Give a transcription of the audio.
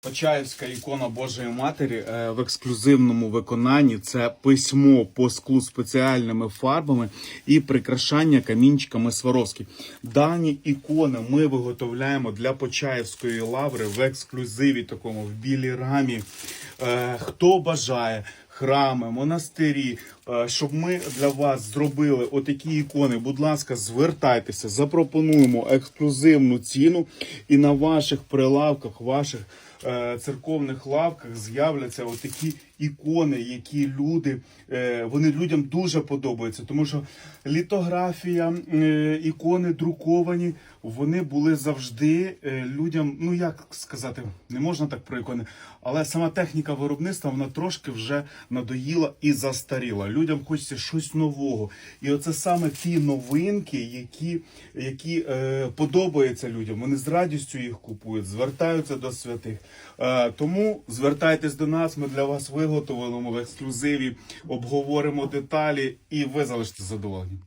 Почаївська ікона Божої Матері е, в ексклюзивному виконанні це письмо по склу спеціальними фарбами і прикрашання камінчиками Сваровські. Дані ікони ми виготовляємо для Почаївської лаври в ексклюзиві такому в білій рамі. Е, Хто бажає храми, монастирі, щоб ми для вас зробили отакі ікони. Будь ласка, звертайтеся, запропонуємо ексклюзивну ціну, і на ваших прилавках, ваших е, церковних лавках з'являться отакі ікони, які люди е, вони людям дуже подобаються, тому що літографія, е, ікони друковані, вони були завжди е, людям. Ну як сказати, не можна так про ікони, але сама техніка виробництва вона трошки вже надоїла і застаріла. Людям хочеться щось нового. І оце саме ті новинки, які, які е, подобаються людям. Вони з радістю їх купують, звертаються до святих. Е, тому звертайтесь до нас. Ми для вас виготовимо в ексклюзиві, обговоримо деталі, і ви залишите задоволені.